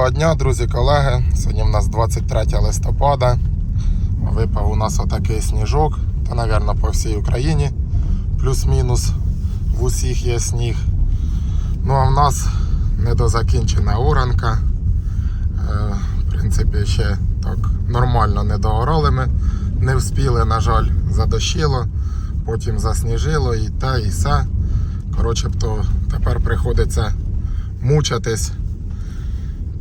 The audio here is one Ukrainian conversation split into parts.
Доброго дня, друзі, колеги. Сьогодні в нас 23 листопада. Випав у нас отакий сніжок. Та, мабуть, по всій Україні. Плюс-мінус в усіх є сніг. Ну а в нас недозакінчена оранка. Е, В принципі, ще так нормально не доорали ми. Не вспіли, на жаль, задощило, потім засніжило і те, і все. Коротше, то тепер приходиться мучатись.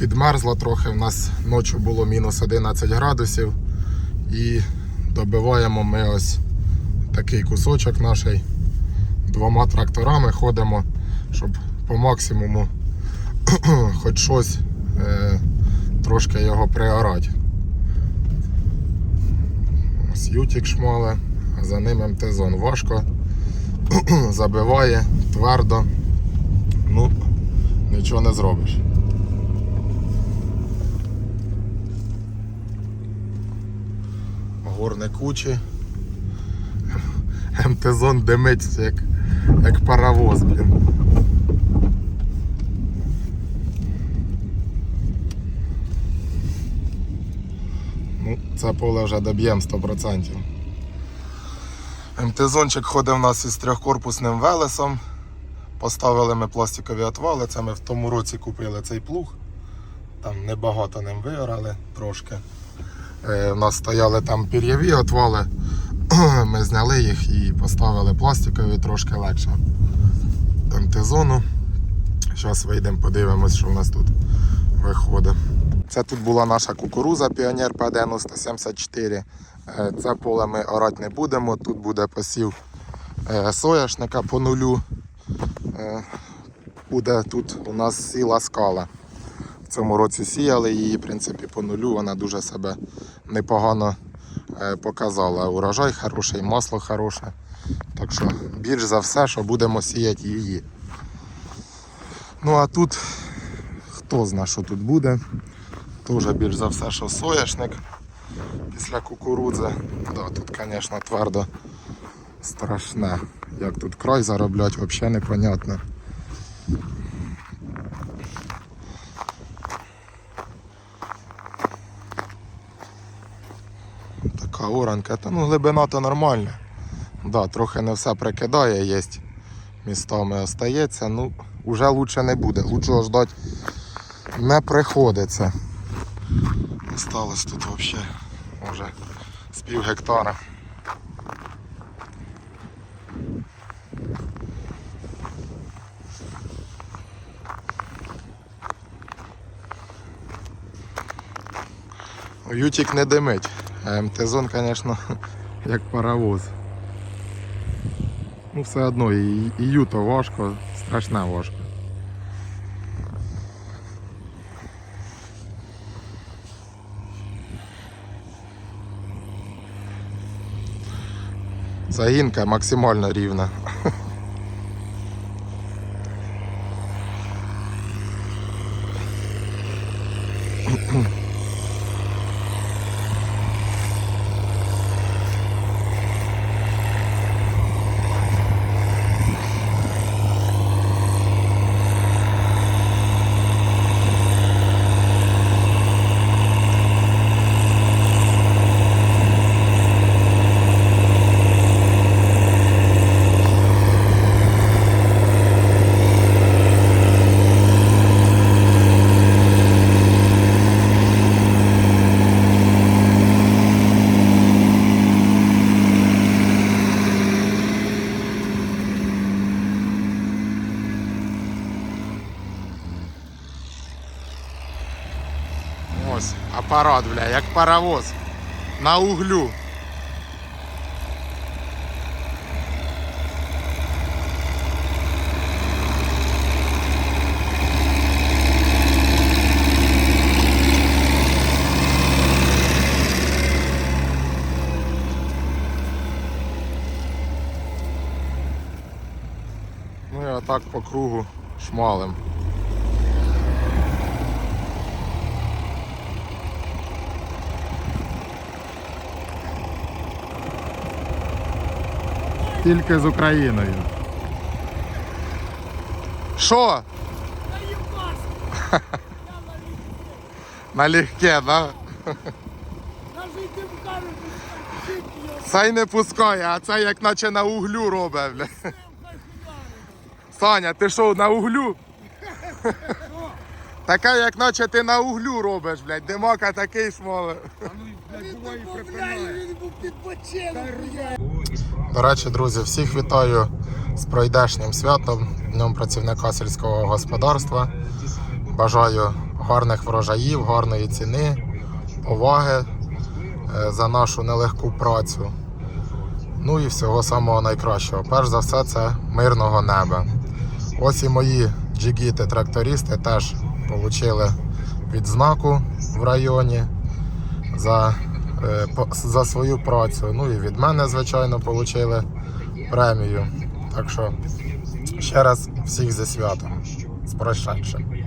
Підмерзло трохи, в нас ночі було мінус 11 градусів. І добиваємо ми ось такий кусочок наший. Двома тракторами ходимо, щоб по максимуму хоч щось е, трошки його приорати. Ось ютік шмале, а за ним МТ-зон. Важко забиває, твердо. Ну, нічого не зробиш. Горне кучі. МТ-зон димить як, як паровоз, блін. Ну, це поле вже доб'ємо 100%. МТ-зончик ходить у нас із трьохкорпусним велесом. Поставили ми пластикові отвали, це ми в тому році купили цей плуг. Там небагато ним виорали трошки. Е, у нас стояли там пір'яві отвали. Ми зняли їх і поставили пластикові трошки легше. МТ-зону. Зараз вийдемо, подивимось, що в нас тут виходить. Це тут була наша кукуруза Піонер П-9074. Е, Це поле ми орати не будемо. Тут буде посів е, соняшника по нулю. Буде тут у нас сіла скала. Цьому році сіяли її, в принципі, по нулю. Вона дуже себе непогано е, показала. Урожай хороший, масло хороше. Так що більш за все, що будемо сіяти її. Ну а тут хто знає, що тут буде. Теж більш за все, що соняшник після кукурудзи. Да, тут, звісно, твердо страшне. Як тут край зароблять, взагалі непонятно. Така оранка, та ну глибина то нормальна. Да, трохи не все прикидає, є містами остається, ну вже лучше не буде. Лучшого ждати не приходиться. Осталось тут взагалі вже з пів гектара. Ютик не димить. А МТ-зон, звісно, як паровоз. Ну все одно і, і юто важко, страшне важко. Загінка максимально рівна. Ось апарат, бля, як паровоз. На углю. Ну і отак по кругу шмалем. Тільки з Україною. Що? Налегке, да? Цей не пускає, а це як наче на углю робить. Саня, ти що, на углю? Така, як наче ти на углю робиш, блядь. Димака такий був під. До речі, друзі, всіх вітаю з пройдешнім святом, Днем працівника сільського господарства. Бажаю гарних врожаїв, гарної ціни, поваги е, за нашу нелегку працю. Ну і всього самого найкращого. Перш за все, це мирного неба. Ось і мої джигіти, трактористи теж отримали відзнаку в районі за, е, за свою працю. Ну і від мене, звичайно, отримали премію. Так що ще раз всіх зі святом. З прощаншим.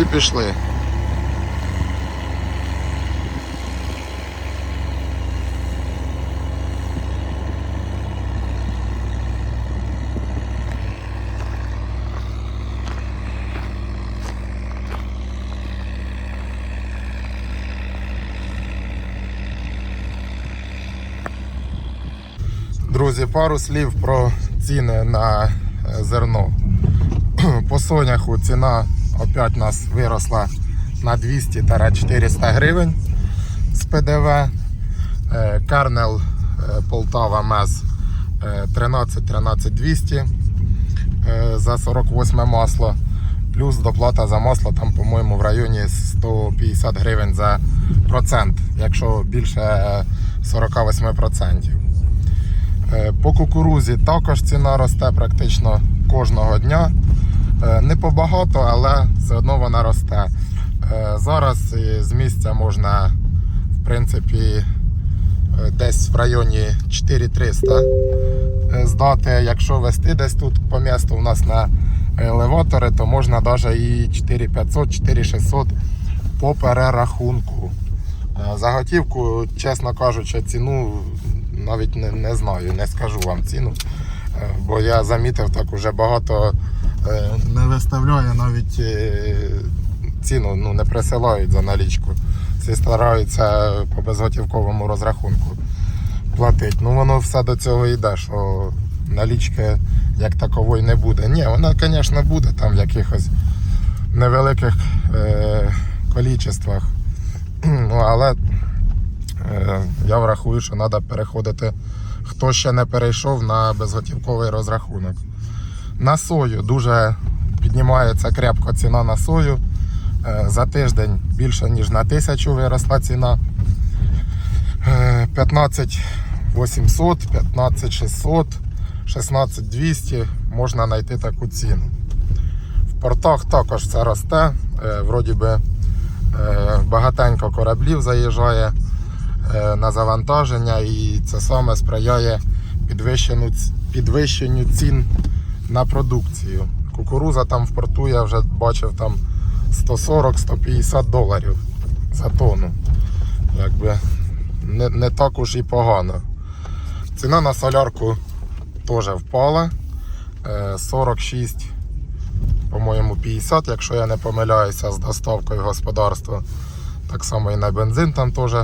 І пішли. Друзі, пару слів про ціни на е, зерно. По соняху ціна опять у нас виросла на 200-400 гривень з ПДВ. Е, Карнел е, Полтава МЕЗ е, 13-13 200 е, за 48 масло. Плюс доплата за масло там, по-моєму, в районі 150 гривень за процент, якщо більше е, 48%. Е, По кукурузі також ціна росте практично кожного дня. Е, Не побагато, але все одно вона росте. Е, Зараз з місця можна, в принципі, е, десь в районі 4300 е, здати. Якщо вести десь тут по місту у нас на елеватори, то можна навіть і 4500, 4600 по перерахунку. Е, За готівку, чесно кажучи, ціну навіть не, не знаю, не скажу вам ціну. Бо я замітив, так уже багато не виставляє навіть е, ціну, ну не присилають за налічку. Всі стараються по безготівковому розрахунку платити. Ну воно все до цього йде, що налічки як такової не буде. Ні, вона, звісно, буде там в якихось невеликих е, количествах. Ну, але е, я врахую, що треба переходити, хто ще не перейшов на безготівковий розрахунок. На сою дуже піднімається крепко ціна на сою. Е, За тиждень більше ніж на тисячу виросла ціна. Е, 15 800, 15 600, 16 200 можна знайти таку ціну. В портах також це росте. Е, Вроді би е, багатенько кораблів заїжджає на завантаження, і це саме сприяє підвищенню, підвищенню цін на продукцію. Кукуруза там в порту, я вже бачив там 140-150 доларів за тонну. Якби не, не так уж і погано. Ціна на солярку теж впала. Е, 46, по-моєму, 50, якщо я не помиляюся з доставкою господарства. Так само і на бензин там теж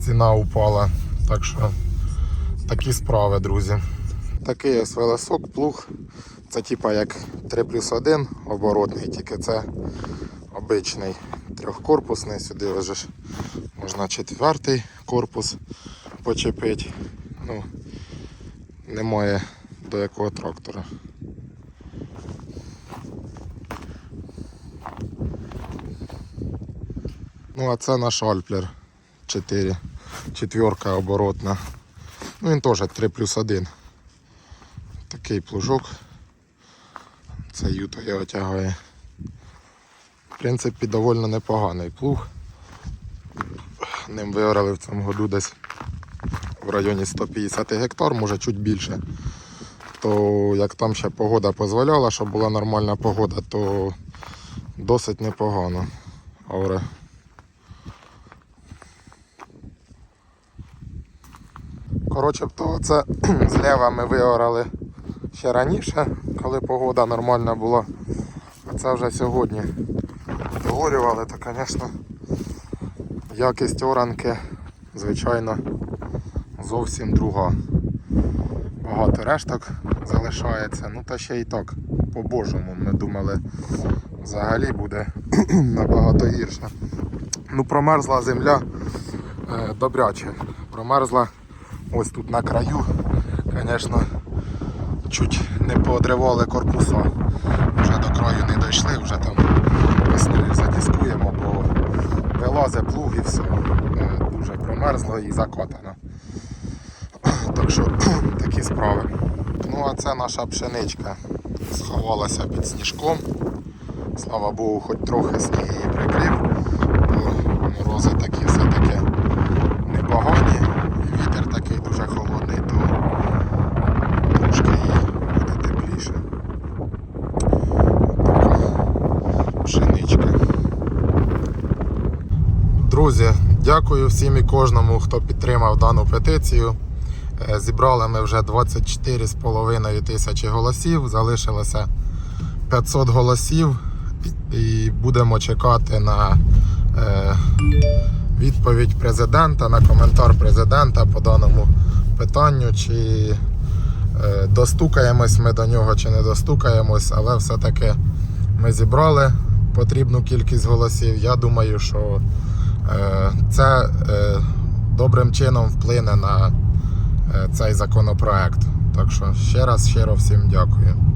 ціна упала. Так що такі справи, друзі. Такий ось велосок, плуг. Це типа як 3 плюс 1 оборотний, тільки це обичний трьохкорпусний. Сюди вже ж можна четвертий корпус почепити. Ну, немає до якого трактора. Ну, а це наш Альплер 4. Четверка оборотна. Ну, він теж 3 плюс 1. Такий плужок. Це юто його тягає. В принципі, доволі непоганий плуг. Ним виорали в цьому году десь в районі 150 гектар, може чуть більше. То як там ще погода дозволяла, щоб була нормальна погода, то досить непогано. Оре. Коротше, то це зліва ми виорали ще раніше, коли погода нормальна була. А це вже сьогодні виорювали, то, звісно, якість оранки, звичайно, зовсім друга. Багато решток залишається, ну та ще й так, по-божому. Ми думали, взагалі буде набагато гірше. Ну, промерзла земля е, добряче. Промерзла ось тут на краю. Звісно, чуть не поодривали корпуса. Вже до краю не дійшли, вже там весною задіскуємо, бо вилазить плуг і все. Е, Дуже промерзло і закатано. Так що такі справи. Ну а це наша пшеничка. Сховалася під сніжком. Слава Богу, хоч трохи сніг її прикрив, бо морози такі все-таки непогані. І вітер такий дуже холодний, то трошки їй буде тепліше. Така пшеничка. Друзі, дякую всім і кожному, хто підтримав дану петицію. Е, Зібрали ми вже 24,5 тисячі голосів, залишилося 500 голосів і- будемо чекати на е, відповідь президента, на коментар президента по даному питанню, чи е, достукаємось ми до нього, чи не достукаємось, але все-таки ми зібрали потрібну кількість голосів. Я думаю, що це е, добрим чином вплине на е, цей законопроект. Так що ще раз щиро всім дякую.